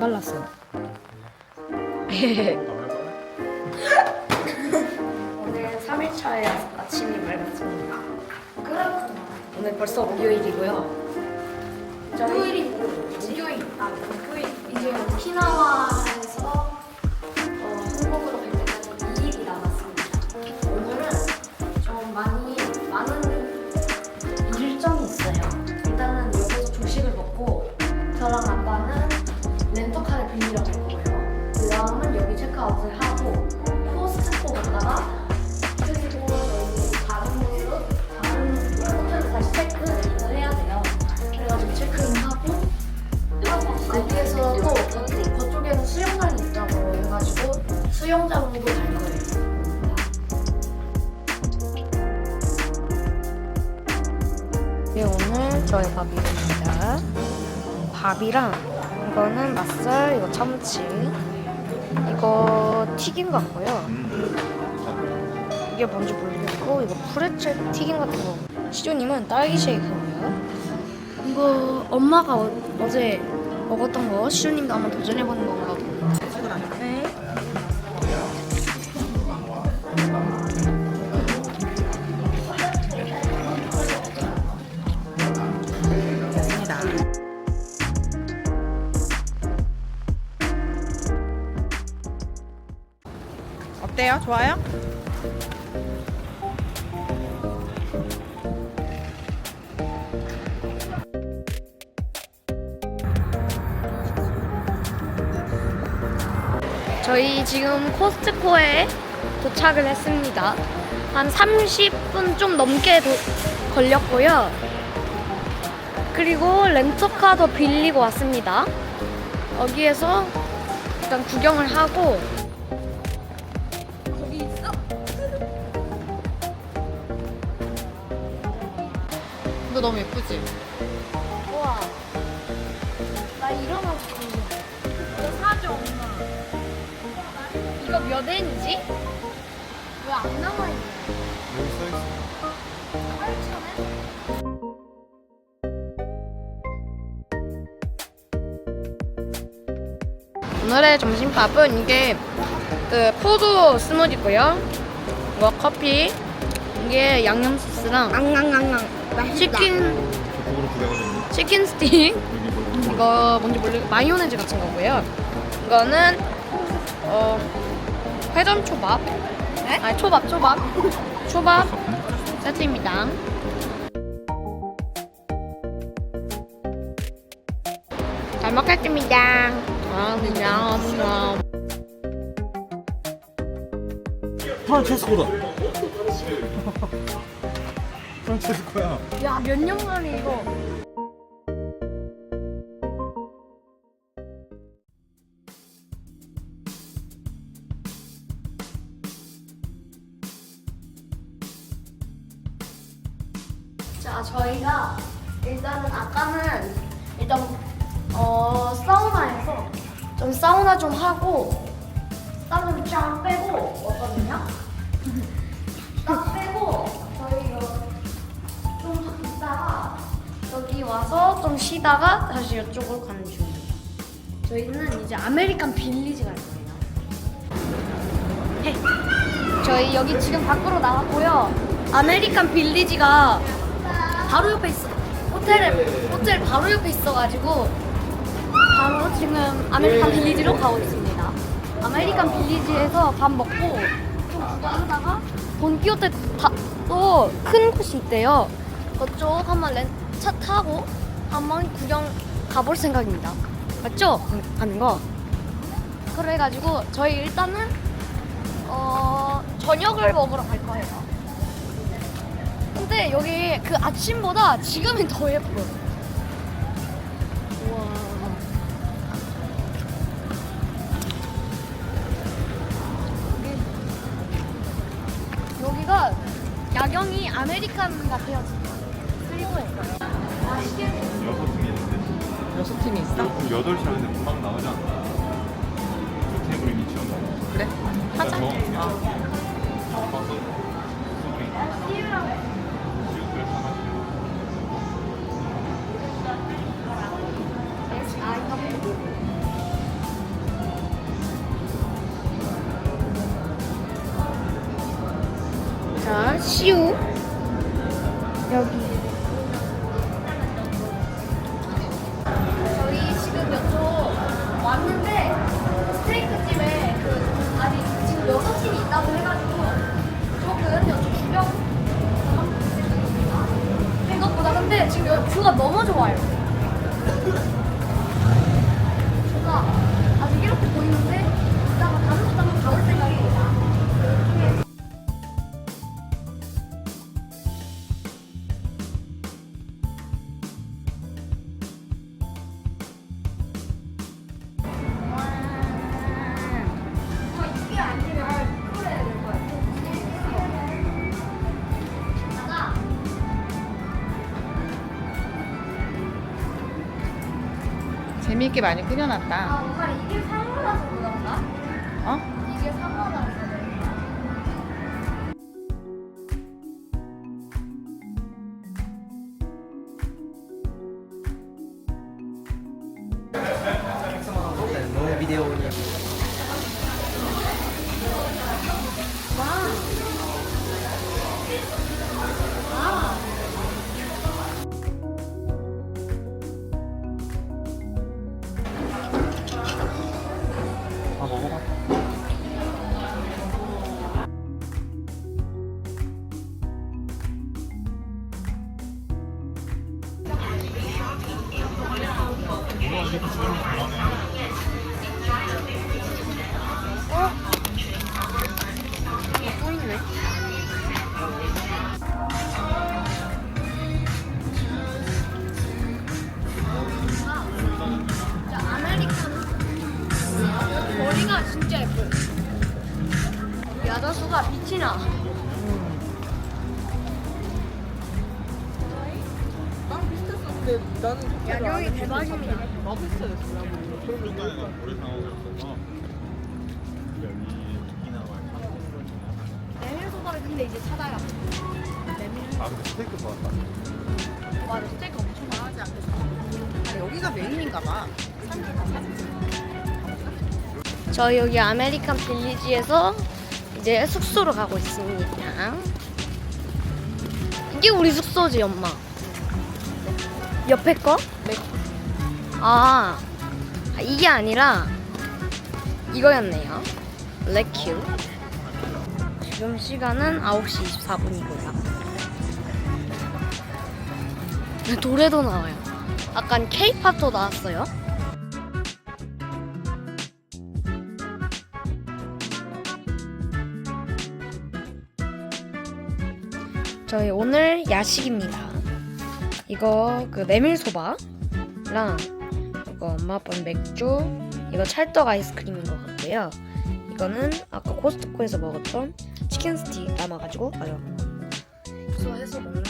발랐어요. 오늘 3일차에 아침이 맑았습니다. 오늘 벌써 목요일이고요. 목요일이 목요일. 아, 목요일. 이제 오키나와에서 어, 한국으로 갈 때까지 2일이 남았습니다. 오늘은 좀 많이 많은 일정이 있어요. 일단은 여기서 조식을 먹고 저랑 수영장도 갈 거예요. 네, 오늘 저의 밥입니다. 밥이랑 이거는 맛살, 이거 참치, 이거 튀김 같고요. 이게 뭔지 모르겠고 이거 프레첼 튀김 같은 거. 시조님은 딸기 쉐이크고요. 이거 엄마가 어, 어제 먹었던 거 시조님도 한번 도전해보는 건가 어때요? 좋아요? 저희 지금 코스트코에 도착을 했습니다. 한 30분 좀 넘게 도- 걸렸고요. 그리고 렌터카도 빌리고 왔습니다. 여기에서 일단 구경을 하고 이거 너무 예쁘지? 우와. 나 이러면 좋겠네. 이거 사줘, 엄마. 이거 몇 엔이지? 왜 안 남아있냐? 여기 써있어. 8,000엔? 오늘의 점심밥은 이게 그 포도 스무디고요. 이거 커피. 이게 양념 소스랑 앙앙앙앙 치킨 치킨 스틱. 이거 뭔지 모르 마요네즈 같은 거고요. 이거는 어 회전 초밥. 네? 아니 초밥 초밥. 초밥 세트입니다. 잘 먹겠습니다. 아, 그냥, 그냥. 프란체스코다. 프란체스코야. 야, 몇 년 만에 이거. 자, 저희가 일단은 아까는 일단 어 사우나에서 좀 사우나 좀 하고 땀좀 쫙 빼고 왔거든요. 땀 빼고 여기 와서 좀 쉬다가 다시 이쪽으로 가는 중입니다. 저희는 이제 아메리칸 빌리지 갈 거예요. 헤. 저희 여기 지금 밖으로 나왔고요. 아메리칸 빌리지가 바로 옆에 있어. 호텔에 호텔 바로 옆에 있어가지고 바로 지금 아메리칸 빌리지로 가고 있습니다. 아메리칸 빌리지에서 밥 먹고 좀 구경하다가 돈키호테 또 큰 곳이 있대요. 그쪽 한번 렌, 차 타고 한번 구경 가볼 생각입니다. 맞죠? 응, 가는 거. 그래가지고 저희 일단은 어, 저녁을 먹으러 갈 거예요. 근데 여기 그 아침보다 지금이 더 예뻐요. 우와. 여기- 여기가 야경이 아메리칸 같아요. 여섯 팀이 있어? 어, 그럼 여덟 시 하는데 금방 나오지 않나? 그 테이블이 미치었나? 그래? 그러니까 하자. 어. 바빠서 소리. 자, 시우. 무 좋아요. 뷰가 아직 이렇게 보이는데 있게 많이 아, 꾸며놨다. 엄마 이게 상어라서 그런가? 어? 이게 상어라서 그런가? video 야경이 대박입니다. 중간에 오래 상황이었어서 여기 이나와 메밀 소바를 근데 이제 찾아야. 아 근데 스테이크 좋았다 맞아, 스테이크 엄청 많아지 않겠어? 아, 여기가 메인인가 봐. 저 여기 아메리칸 빌리지에서 이제 숙소로 가고 있습니다. 이게 우리 숙소지, 엄마. 옆에 거? 아, 아, 이게 아니라 이거였네요. 레큐. 지금 시간은 9시 24분이고요. 노래도 나와요. 약간 케이팝도 나왔어요. 저희 오늘 야식입니다. 이거 그 메밀소바랑 이거 엄마 아빠는 맥주, 이거 찰떡 아이스크림인 것 같고요. 이거는 아까 코스트코에서 먹었던 치킨 스틱 남아가지고 아유, 소해서 먹는 거.